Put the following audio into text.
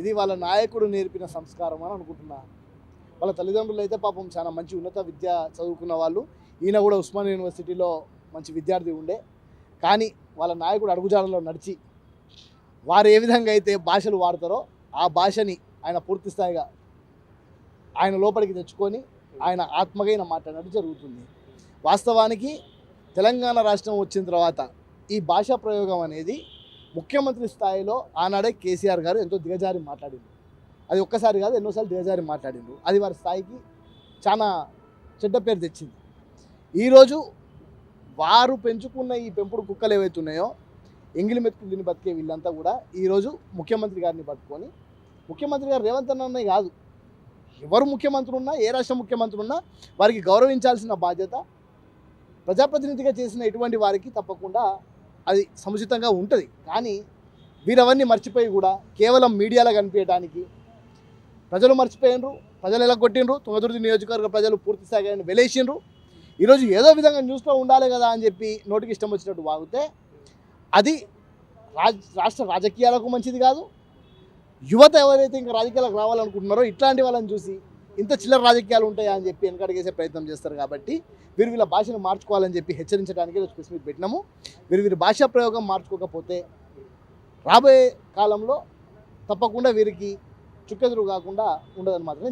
ఇది వాళ్ళ నాయకుడు నేర్పిన సంస్కారం అని అనుకుంటున్నా. వాళ్ళ తల్లిదండ్రులు అయితే పాపం చాలా మంచి ఉన్నత విద్య చదువుకున్న వాళ్ళు. ఈయన కూడా ఉస్మాన్ యూనివర్సిటీలో మంచి విద్యార్థి ఉండే. కానీ వాళ్ళ నాయకుడు అడుగుజాడలో నడిచి వారు ఏ విధంగా అయితే భాషలు వాడతారో ఆ భాషని ఆయన పూర్తి స్థాయిగా ఆయన లోపలికి తెచ్చుకొని ఆయన ఆత్మగైన మాట్లాడడం జరుగుతుంది. వాస్తవానికి తెలంగాణ రాష్ట్రం వచ్చిన తర్వాత ఈ భాషా ప్రయోగం అనేది ముఖ్యమంత్రి స్థాయిలో ఆనాడే కేసీఆర్ గారు ఎంతో దిగజారి మాట్లాడింది అది ఒక్కసారి కాదు ఎన్నోసార్లు దిగజారి మాట్లాడిండు. అది వారి స్థాయికి చాలా చెడ్డ పేరు తెచ్చింది. ఈరోజు వారు పెంచుకున్న ఈ పెంపుడు కుక్కలు ఏవైతున్నాయో ఎంగిలి మెతుకులు దీన్ని బతికే వీళ్ళంతా కూడా ఈరోజు ముఖ్యమంత్రి గారిని పట్టుకొని ముఖ్యమంత్రి గారు రేవంత్ అన్ననే కాదు. ఎవరు ముఖ్యమంత్రి ఉన్నా ఏ రాష్ట్ర ముఖ్యమంత్రి ఉన్నా వారికి గౌరవించాల్సిన బాధ్యత ప్రజాప్రతినిధిగా చేసిన ఇటువంటి వారికి తప్పకుండా అది సముచితంగా ఉంటుంది. కానీ వీరవన్నీ మర్చిపోయి కూడా కేవలం మీడియాలో కనిపించడానికి ప్రజలు మర్చిపోయినరు ప్రజలు ఎలా కొట్టిండ్రు తుంగతుర్తి నియోజకవర్గ ప్రజలు పూర్తి స్థాయిని ఆయన వెలేసిండ్రు ఈరోజు ఏదో విధంగా న్యూస్లో ఉండాలి కదా అని చెప్పి నోటికి ఇష్టం వచ్చినట్టు వాగితే అది రాజ్ రాష్ట్ర రాజకీయాలకు మంచిది కాదు. యువత ఎవరైతే ఇంకా రాజకీయాలకు రావాలనుకుంటున్నారో ఇట్లాంటి వాళ్ళని చూసి ఇంత చిల్లర రాజకీయాలు ఉంటాయా అని చెప్పి వెనకడిగేసే ప్రయత్నం చేస్తారు కాబట్టి వీరు వీళ్ళ భాషను మార్చుకోవాలని చెప్పి హెచ్చరించడానికి ఈరోజు ప్రెస్ మీట్ పెట్టినాము. వీరు వీరి భాషా ప్రయోగం మార్చుకోకపోతే రాబోయే కాలంలో తప్పకుండా వీరికి చుక్కెదురు కాకుండా ఉండదని మాత్రమే